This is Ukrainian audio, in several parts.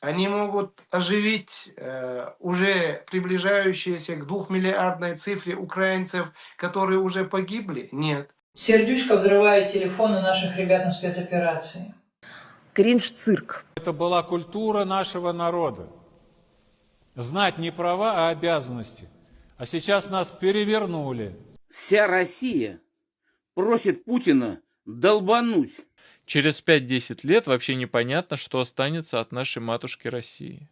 Они могут оживить э, уже приближающиеся к двухмиллиардной цифре украинцев, которые уже погибли? Нет. Сердючка взрывает телефоны наших ребят на спецоперации. Кринж-цирк. Это была культура нашего народа. Знать не права, а обязанности. А сейчас нас перевернули. Вся Россия просит Путина долбануть. Через 5-10 лет вообще непонятно, что останется от нашей матушки России.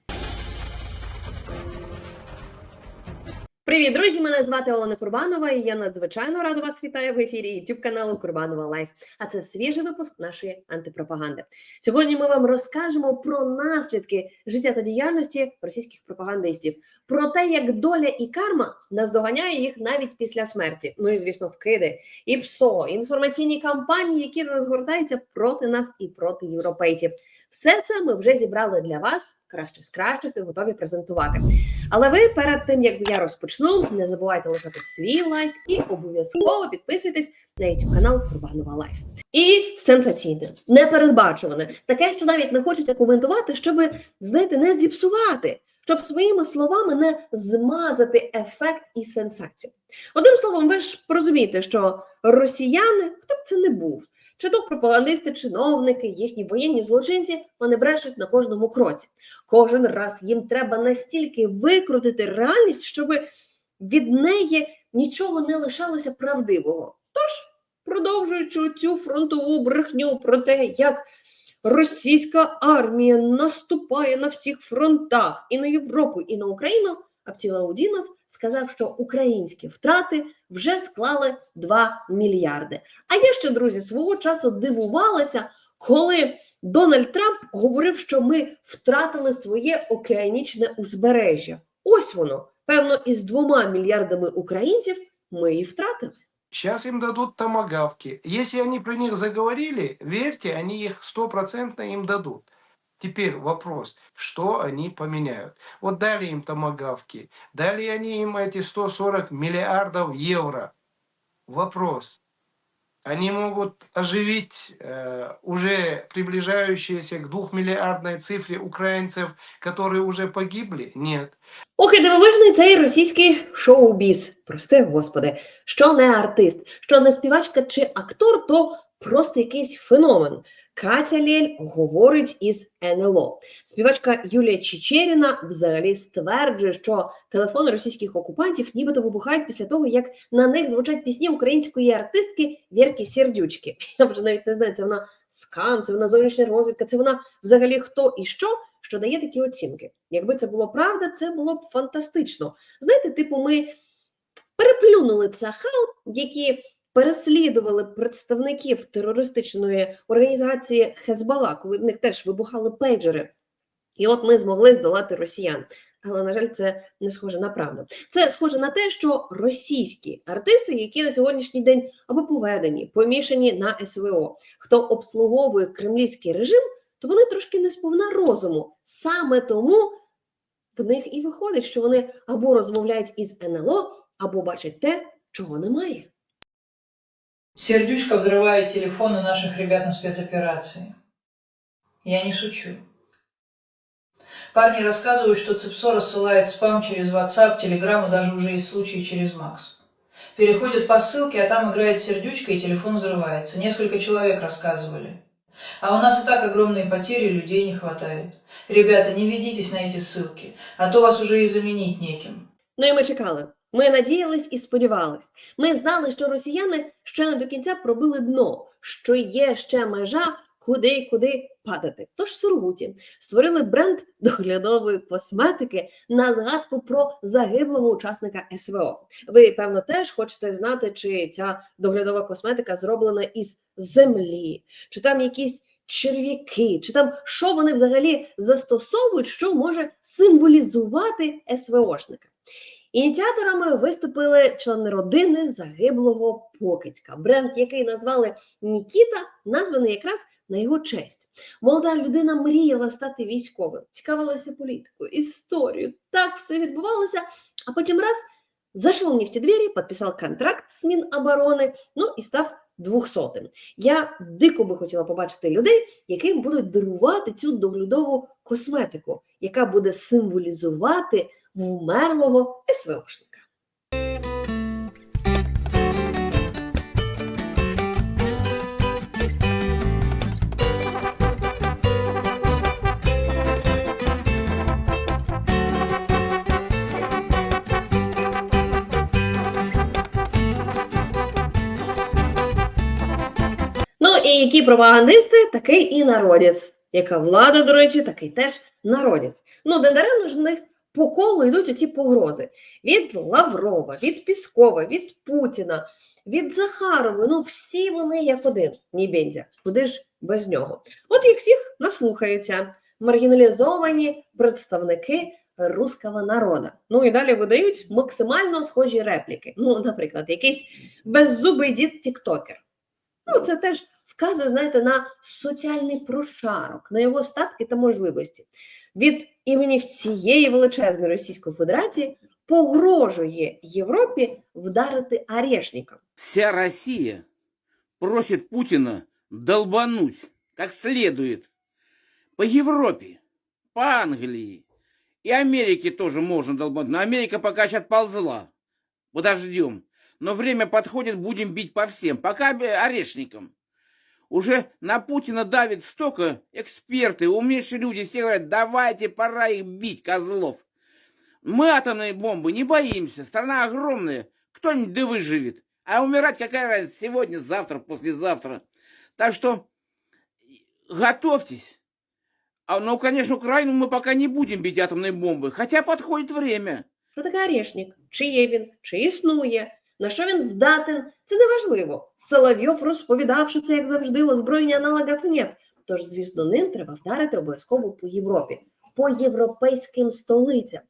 Привіт, друзі! Мене звати Олена Курбанова, і я надзвичайно рада вас вітаю в ефірі youtube каналу Курбанова Лайф. А це свіжий випуск нашої антипропаганди. Сьогодні ми вам розкажемо про наслідки життя та діяльності російських пропагандистів, про те, як доля і карма наздоганяє їх навіть після смерті. Ну і звісно, вкиди, і ПСО, інформаційні кампанії, які розгортаються проти нас і проти європейців. Все це ми вже зібрали для вас краще з кращих і готові презентувати. Але ви перед тим як я розпочну, не забувайте лишати свій лайк і обов'язково підписуйтесь на YouTube канал Курбанова Лайф. І сенсаційне, непередбачуване, таке, що навіть не хочеться коментувати, щоб знаєте, не зіпсувати, щоб своїми словами не змазати ефект і сенсацію. Одним словом, ви ж розумієте, що росіяни, хто б це не був, чи то пропагандисти, чиновники, їхні воєнні злочинці, вони брешуть на кожному кроці. Кожен раз їм треба настільки викрутити реальність, щоб від неї нічого не лишалося правдивого. Тож, продовжуючи цю фронтову брехню про те, як російська армія наступає на всіх фронтах і на Європу, і на Україну, Аптілаудінов сказав, що українські втрати вже склали 2 мільярди. А я ще, друзі, свого часу дивувалася, коли Дональд Трамп говорив, що ми втратили своє океанічне узбережжя. Ось воно, певно, із двома мільярдами українців ми і втратили. Сейчас им дадут томогавки. Если они про них заговорили, верьте, они их стопроцентно им дадут. Теперь вопрос, что они поменяют? Вот дали им томогавки, дали они им эти 140 миллиардов евро. Вопрос, они могут оживить э, уже приближающиеся к двухмиллиардной цифре украинцев, которые уже погибли? Нет. Ох, і дивовижний цей російський шоу-біз. Прости, господи, що не артист, що не співачка чи актор, то просто якийсь феномен. Катя Лєль говорить із НЛО. Співачка Юлія Чечеріна взагалі стверджує, що телефони російських окупантів нібито вибухають після того, як на них звучать пісні української артистки Вірки Сердючки. Я вже навіть не знаю, це вона скан, це вона зовнішня розвідка, це вона взагалі хто і що, що дає такі оцінки. Якби це було правда, це було б фантастично. Знаєте, типу, ми переплюнули цахал, які переслідували представників терористичної організації Хезбала, коли в них теж вибухали пейджери. І от ми змогли здолати росіян. Але, на жаль, це не схоже на правду. Це схоже на те, що російські артисти, які на сьогоднішній день або поведені, помішані на СВО, хто обслуговує кремлівський режим, то вони трошки не сповна розуму. Саме тому в них і виходить, що вони або розмовляють із НЛО, або бачать те, чого немає. Сердючка взрывает телефоны наших ребят на спецоперации. Я не шучу. Парни рассказывают, что Цепсо рассылает спам через WhatsApp, Telegram и даже уже есть случаи через Макс. Переходят по ссылке, а там играет сердючка и телефон взрывается. Несколько человек рассказывали. А у нас и так огромные потери, людей не хватает. Ребята, не ведитесь на эти ссылки, а то вас уже и заменить неким. Ну і ми чекали. Ми надіялись і сподівались. Ми знали, що росіяни ще не до кінця пробили дно, що є ще межа, куди і куди падати. Тож Сургуті створили бренд доглядової косметики на згадку про загиблого учасника СВО. Ви, певно, теж хочете знати, чи ця доглядова косметика зроблена із землі, чи там якісь черв'яки, чи там що вони взагалі застосовують, що може символізувати СВОшника. Ініціаторами виступили члени родини загиблого покидька. Бренд, який назвали Нікіта, названий якраз на його честь. Молода людина мріяла стати військовим, цікавилася політикою, історією. Так все відбувалося. А потім раз зайшов не в ті двері, підписав контракт з Міноборони, ну і став двохсотим. Я дико би хотіла побачити людей, яким будуть дарувати цю доглядову косметику, яка буде символізувати вмерлого СВОшника. Ну і які пропагандисти, такий і народець. Яка влада, до речі, такий теж народець. Ну, не даремно ж в них по колу йдуть оці погрози від Лаврова, від Піскова, від Путіна, від Захарова. Ну, всі вони як один. Ні, Бендя, куди ж без нього? От їх всіх наслухаються маргіналізовані представники руского народу. Ну і далі видають максимально схожі репліки. Ну, наприклад, якийсь беззубий дід Тіктокер. Ну, це теж вказує, знаєте, на соціальний прошарок, на його статки та можливості. Від імені всієї величезної Російської Федерації погрожує Європі вдарити орешником. Вся Россия просит Путина долбануть как следует по Европе, по Англии. И Америке тоже можно долбануть. Но Америка пока сейчас ползла. Подождем. Но время подходит, будем бить по всем. Пока бе- орешникам. Уже на Путина давит столько эксперты, умнейшие люди. Все говорят, давайте, пора их бить, козлов. Мы атомные бомбы не боимся. Страна огромная. Кто-нибудь да выживет. А умирать какая разница? Сегодня, завтра, послезавтра. Так что готовьтесь. А, ну, конечно, Украину мы пока не будем бить атомной бомбой. Хотя подходит время. Що таке орешник? Чи є він, чи існує, На що він здатен, це не важливо. Соловйов розповідав, що це, як завжди, озброєння аналогів нет. Тож, звісно, ним треба вдарити обов'язково по Європі, по європейським столицям,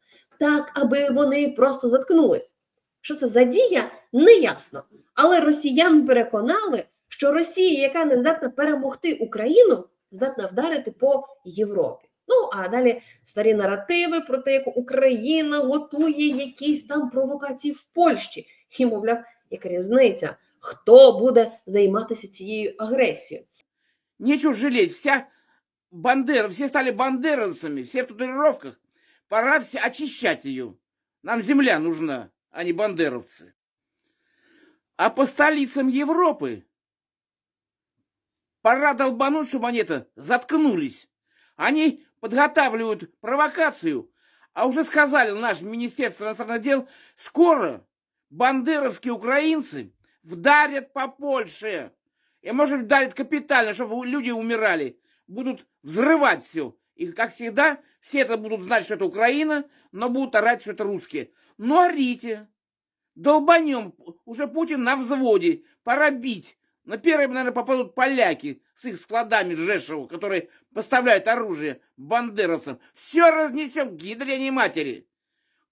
так, аби вони просто заткнулись. Що це за дія, не ясно. Але росіян переконали, що Росія, яка не здатна перемогти Україну, здатна вдарити по Європі. Ну а далі старі наративи про те, як Україна готує якісь там провокації в Польщі. І, мовляв, яка різниця, хто буде займатися цією агресією. Нечего жалеть. Вся Бандера, все стали бандеровцами, все в татуировках. Пора все очищать ее. Нам земля нужна, а не бандеровцы. А по столицам Европы пора долбануть, чтобы они это заткнулись. Они подготавливают провокацию, а уже сказали наш Министерство иностранных дел, скоро бандеровские украинцы вдарят по Польше. И, может, вдарят капитально, чтобы люди умирали. Будут взрывать все. И, как всегда, все это будут знать, что это Украина, но будут орать, что это русские. Ну, орите. Долбанем. Уже Путин на взводе. Пора бить. На первые, наверное, попадут поляки с их складами Жешева, которые поставляют оружие бандеровцам. Все разнесем к гидрене матери.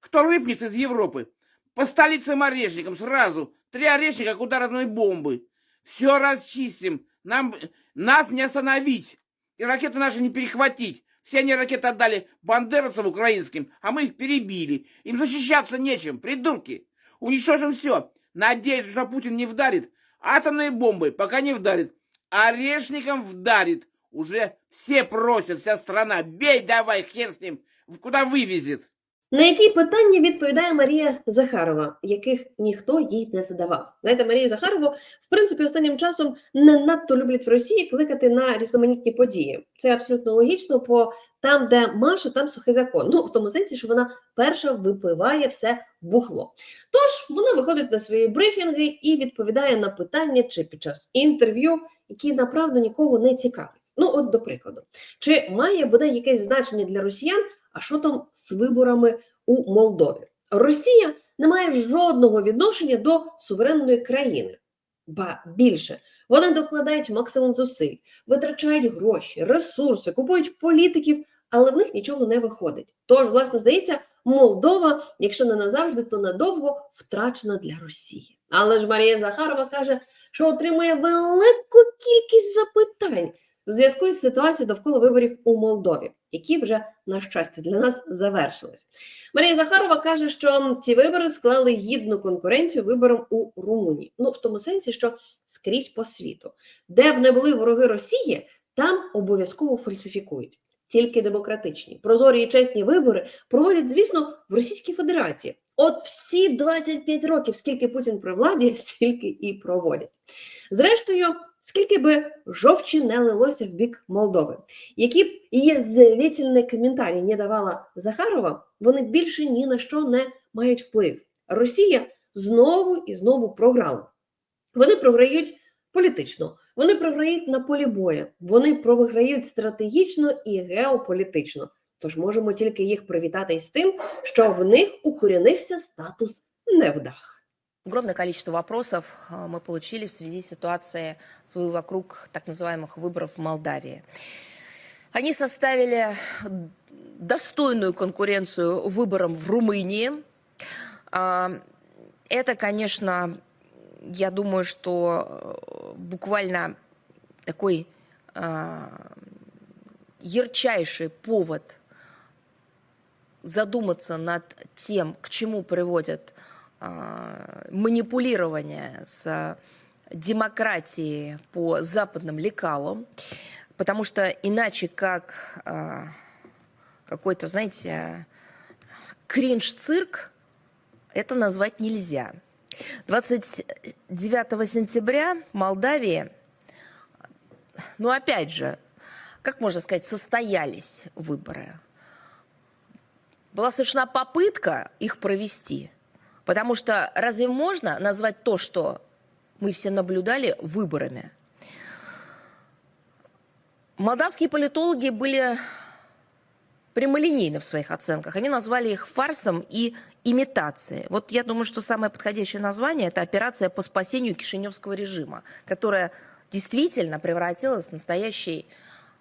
Кто рыпнется из Европы? По столицам орешникам сразу. Три орешника, как удар одной бомбы. Все расчистим. Нам, нас не остановить. И ракеты наши не перехватить. Все они ракеты отдали бандеровцам украинским, а мы их перебили. Им защищаться нечем, придурки. Уничтожим все. Надеюсь, что Путин не вдарит. Атомные бомбы пока не вдарит. Орешником вдарит. Уже все просят, вся страна. Бей давай, хер с ним. Куда вывезет. На які питання відповідає Марія Захарова, яких ніхто їй не задавав. Знаєте, Марію Захарову, в принципі, останнім часом не надто люблять в Росії кликати на різноманітні події. Це абсолютно логічно, бо там, де Маша, там сухий закон. Ну, в тому сенсі, що вона перша випиває все бухло. Тож вона виходить на свої брифінги і відповідає на питання чи під час інтерв'ю, які направду нікого не цікавлять. Ну, от до прикладу, чи має буде якесь значення для росіян? А що там з виборами у Молдові? Росія не має жодного відношення до суверенної країни. Ба більше вони докладають максимум зусиль, витрачають гроші, ресурси, купують політиків, але в них нічого не виходить. Тож, власне, здається, Молдова, якщо не назавжди, то надовго втрачена для Росії. Але ж Марія Захарова каже, що отримує велику кількість запитань. В зв'язку із ситуацією довкола виборів у Молдові, які вже на щастя для нас завершились. Марія Захарова каже, що ці вибори склали гідну конкуренцію виборам у Румунії. Ну в тому сенсі, що скрізь по світу, де б не були вороги Росії, там обов'язково фальсифікують. Тільки демократичні, прозорі і чесні вибори проводять, звісно, в Російській Федерації. От всі 25 років, скільки Путін при владі, стільки і проводять. Зрештою, скільки би жовчі не лилося в бік Молдови, які б її звітільні коментарі не давала Захарова, вони більше ні на що не мають вплив. Росія знову і знову програла. Вони програють політично, вони програють на полі бою, вони програють стратегічно і геополітично. Тож можемо тільки їх привітати із тим, що в них укорінився статус невдах. Огромное количество вопросов а, мы получили в связи с ситуацией вокруг так называемых выборов в Молдавии. Они составили достойную конкуренцию выборам в Румынии. А, Это, конечно, я думаю, что э, буквально такой а, ярчайший повод задуматься над тем, к чему приводят а, манипулирование с демократией по западным лекалам, потому что иначе как а, какой-то, знаете, кринж-цирк это назвать нельзя. 29 сентября в Молдавии, ну опять же, как можно сказать, состоялись выборы. Была совершена попытка их провести, потому что разве можно назвать то, что мы все наблюдали, выборами? Молдавские политологи были прямолинейны в своих оценках. Они назвали их фарсом и имитацией. Вот я думаю, что самое подходящее название – это операция по спасению кишиневского режима, которая действительно превратилась в настоящий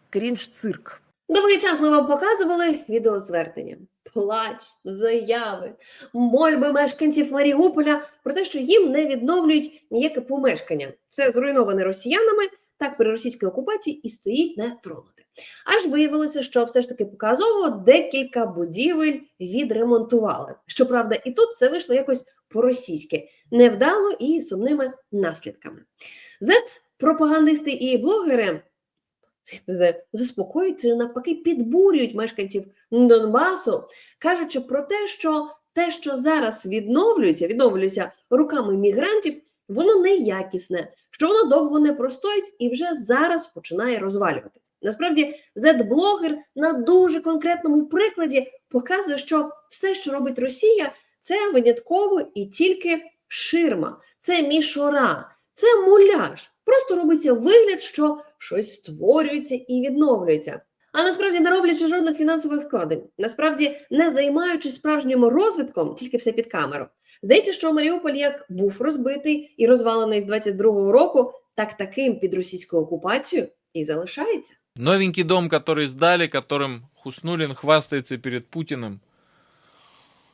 кринж-цирк. Довгий час ми вам показували відеозвернення, плач, заяви, мольби мешканців Маріуполя про те, що їм не відновлюють ніяке помешкання. Все зруйноване росіянами, так при російській окупації і стоїть не тронуте. Аж виявилося, що все ж таки показово декілька будівель відремонтували. Щоправда, і тут це вийшло якось по-російськи, невдало і сумними наслідками. Зет, пропагандисти і блогери заспокоюють чи навпаки підбурюють мешканців Донбасу, кажучи про те, що те, що зараз відновлюється, відновлюється руками мігрантів, воно неякісне, що воно довго не простоїть і вже зараз починає розвалюватися. Насправді, зет-блогер на дуже конкретному прикладі показує, що все, що робить Росія, це винятково і тільки ширма, це мішора, це муляж. Просто робиться вигляд, що щось створюється і відновлюється. А насправді не роблячи жодних фінансових вкладень, насправді не займаючись справжнім розвитком, тільки все під камеру. Здається, що Маріуполь як був розбитий і розвалений з 22-го року, так таким під російською окупацією і залишається. Новенький дом, который сдали, которым Хуснулин хвастается перед Путиным.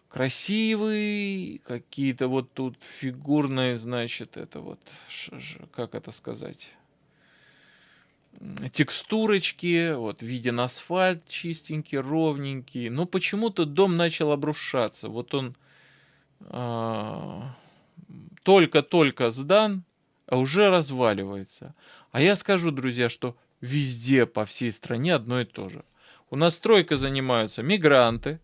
Красивый, какие-то вот тут фигурные, значит, это вот, ш- ж- как это сказать, М, Текстурочки, вот виден асфальт чистенький, ровненький. Но почему-то дом начал обрушаться. Вот он а, только-только сдан, а уже разваливается. А я скажу, друзья, что везде по всей стране одно и то же. У нас стройкой занимаются мигранты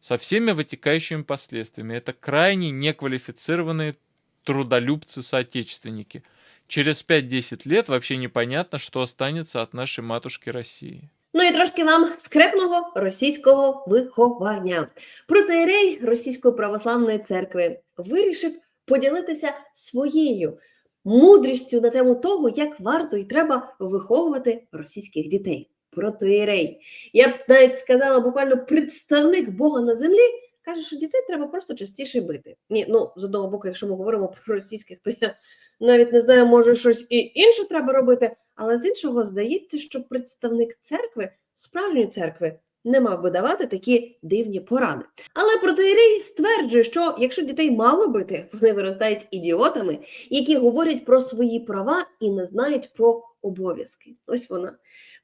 со всеми вытекающими последствиями. Это крайне неквалифицированные трудолюбцы-соотечественники. Через 5-10 лет вообще непонятно, что останется от нашей матушки России. Ну і трошки вам скрепного російського виховання. Протеєрей Російської православної церкви вирішив поділитися своєю мудрістю на тему того, як варто і треба виховувати російських дітей. Протеєрей. Я б навіть сказала, буквально представник Бога на землі каже, що дітей треба просто частіше бити. Ні, ну з одного боку, якщо ми говоримо про російських, то я навіть не знаю, може щось і інше треба робити. Але з іншого здається, що представник церкви, справжньої церкви, не мав би давати такі дивні поради. Але протоїрей стверджує, що якщо дітей мало бити, вони виростають ідіотами, які говорять про свої права і не знають про обов'язки. Ось вона.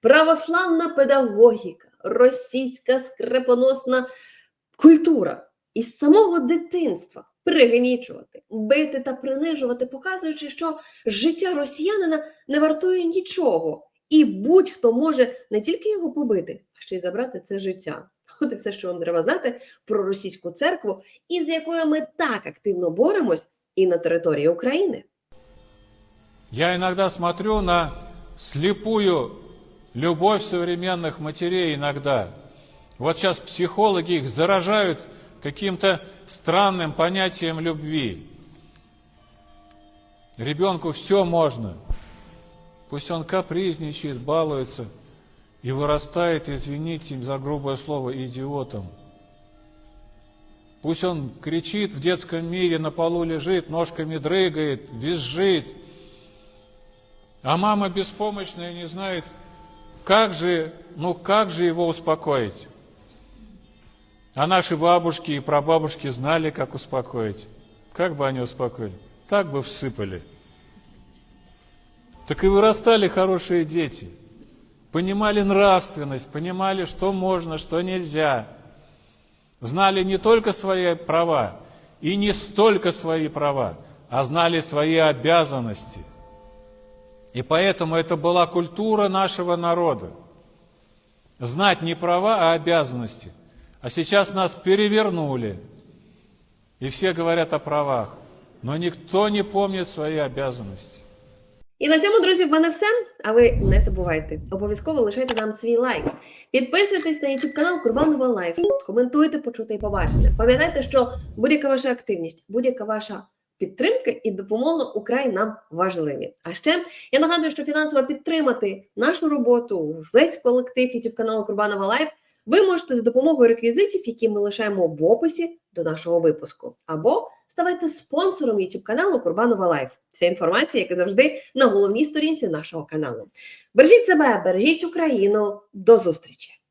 Православна педагогіка, російська скрепоносна культура. Із самого дитинства пригнічувати, бити та принижувати, показуючи, що життя росіянина не вартує нічого, і будь-хто може не тільки його побити, а ще й забрати це життя. От і все, що вам треба знати про російську церкву, із якою ми так активно боремось і на території України. Я иногда смотрю на слепую любовь современных матерей иногда. Вот сейчас психологи их заражают каким-то странным понятием любви. Ребенку все можно. Пусть он капризничает, балуется и вырастает, извините за грубое слово, идиотом. Пусть он кричит в детском мире, на полу лежит, ножками дрыгает, визжит. А мама беспомощная не знает, как же, ну как же его успокоить. А наши бабушки и прабабушки знали, как успокоить. Как бы они успокоили? Так бы всыпали. Так и вырастали хорошие дети. Понимали нравственность, понимали, что можно, что нельзя. Знали не только свои права и не столько свои права, а знали свои обязанности. И поэтому это была культура нашего народа. Знать не права, а обязанности. А сейчас нас перевернули. И все говорят о правах. Но никто не помнит свои обязанности. І на цьому, друзі, в мене все. А ви не забувайте, обов'язково лишайте нам свій лайк. Підписуйтесь на YouTube канал Курбанова Лайф. Коментуйте, почути і побачите. Пам'ятайте, що будь-яка ваша активність, будь-яка ваша підтримка і допомога украй нам важливі. А ще я нагадую, що фінансово підтримати нашу роботу, весь колектив YouTube каналу Курбанова Лайф. Ви можете за допомогою реквізитів, які ми лишаємо в описі до нашого випуску, або ставайте спонсором YouTube каналу Курбанова Лайф. Вся інформація, як і завжди, на головній сторінці нашого каналу. Бережіть себе, бережіть Україну. До зустрічі!